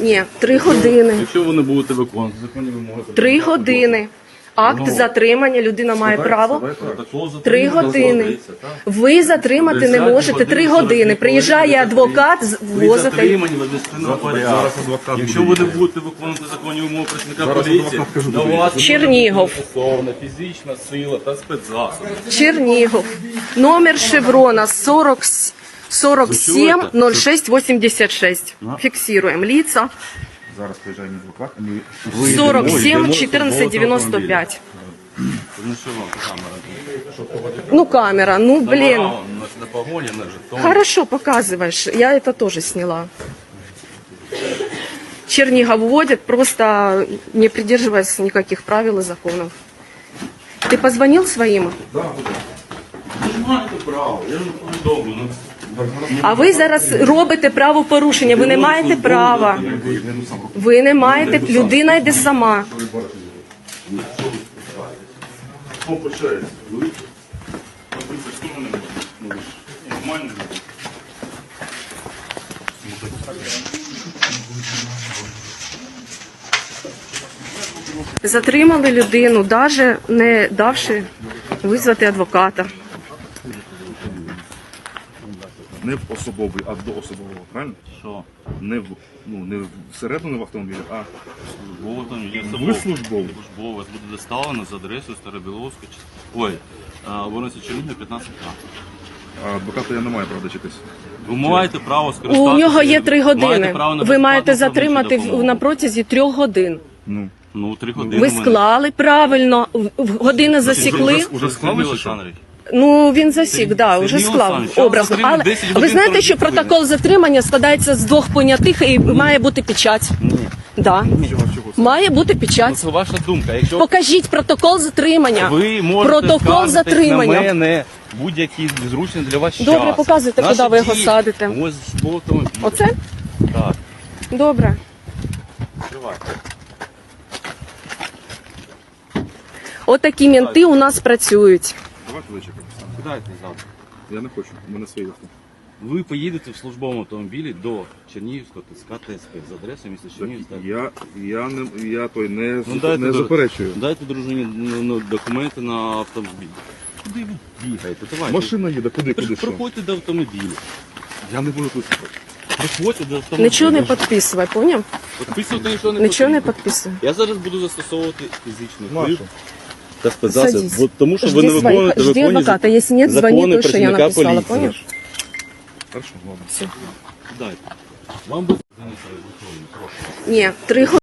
Ні, три години. Якщо ви не будете виконувати законні вимоги, Три години. Акт затримання людина має право. Три години. Ви затримати не можете три години. Приїжджає адвокат, Ви возите. затримані в адміністративному порядку. Зараз адвокат Якщо буде ви не будете виконувати законні вимоги працівника Зараз поліції, адвокат до буде. вас Чернігов. застосована фізична сила та спецзасоби. Чернігов. Номер шеврона 40, 47 06 86. Фіксуємо. Лица Зараз приїжджає мій адвокат, і ми 47 14 95. Ну що вам камера? Ну, камера, ну, блин. Право на, на погоні, на жетон. Хорошо, показываешь. Я это тоже сняла. Чернигов вводит, просто не придерживаясь никаких правил и законов. Ты позвонил своим? Ви ж маєте право, я ж повідомлю. А ви зараз робите правопорушення. Ви не маєте права. Ви не маєте. Людина йде сама. Затримали людину, навіть не давши визвати адвоката. Не в особовий, а до особового, правильно? Що? Не в ну не всередину в автомобілі, а Службово там є ви службовий. Службово вас буде доставлено за адресою Старобіловська. Ой, вулиця Чернігів, 15 к А адвоката я не маю права дочитись. Ви маєте право скористатися. У нього є три маєте години. право на Ви маєте затримати на протязі трьох годин. Ну Ну, три години. Ви склали правильно, години засікли. Уже- уже склали, чи що? Ну він засік, да, вже склав затримав Але ви знаєте, що протокол затримання складається з двох понятих і має бути печать. Да. Має бути Ну, печать. Це ваша думка. Якщо Покажіть протокол затримання. ви можете Протокол затримання. на мене будь-який зручний для вас час. Добре, показуйте, Наші куди ви його садите. Ось. Оце? Так. Добре. Відкривайте. Отакі менти у нас працюють. Давайте зачекаємо. Сідайте завтра. Я не хочу, у мене свої авто. Ви поїдете в службовому автомобілі до Чернігівського ТСК ТСП з адресою міста Чернігів. Так, я, я не я той не, Ну, дайте не заперечую. Дайте дружині ну, ну, документи на автомобіль. Куди ви бігаєте? Давайте. Машина їде, куди, При- куди що? Приходьте до автомобіля. Я не буду тут. Приходьте до автомобіля. Нічого не підписувай, поняв? Підписувати нічого не Нічого не потрібно. підписуй. Я зараз буду застосовувати фізичний Нашу. вплив та спецзасіб, Садись. бо- тому що ви Жди не своих- виконуєте жди законні адвоката. Если нет, звони, закони то, что я працівника написала, поліції. понял? Хорошо, ладно. Дайте. Вам буде... Ні, три години.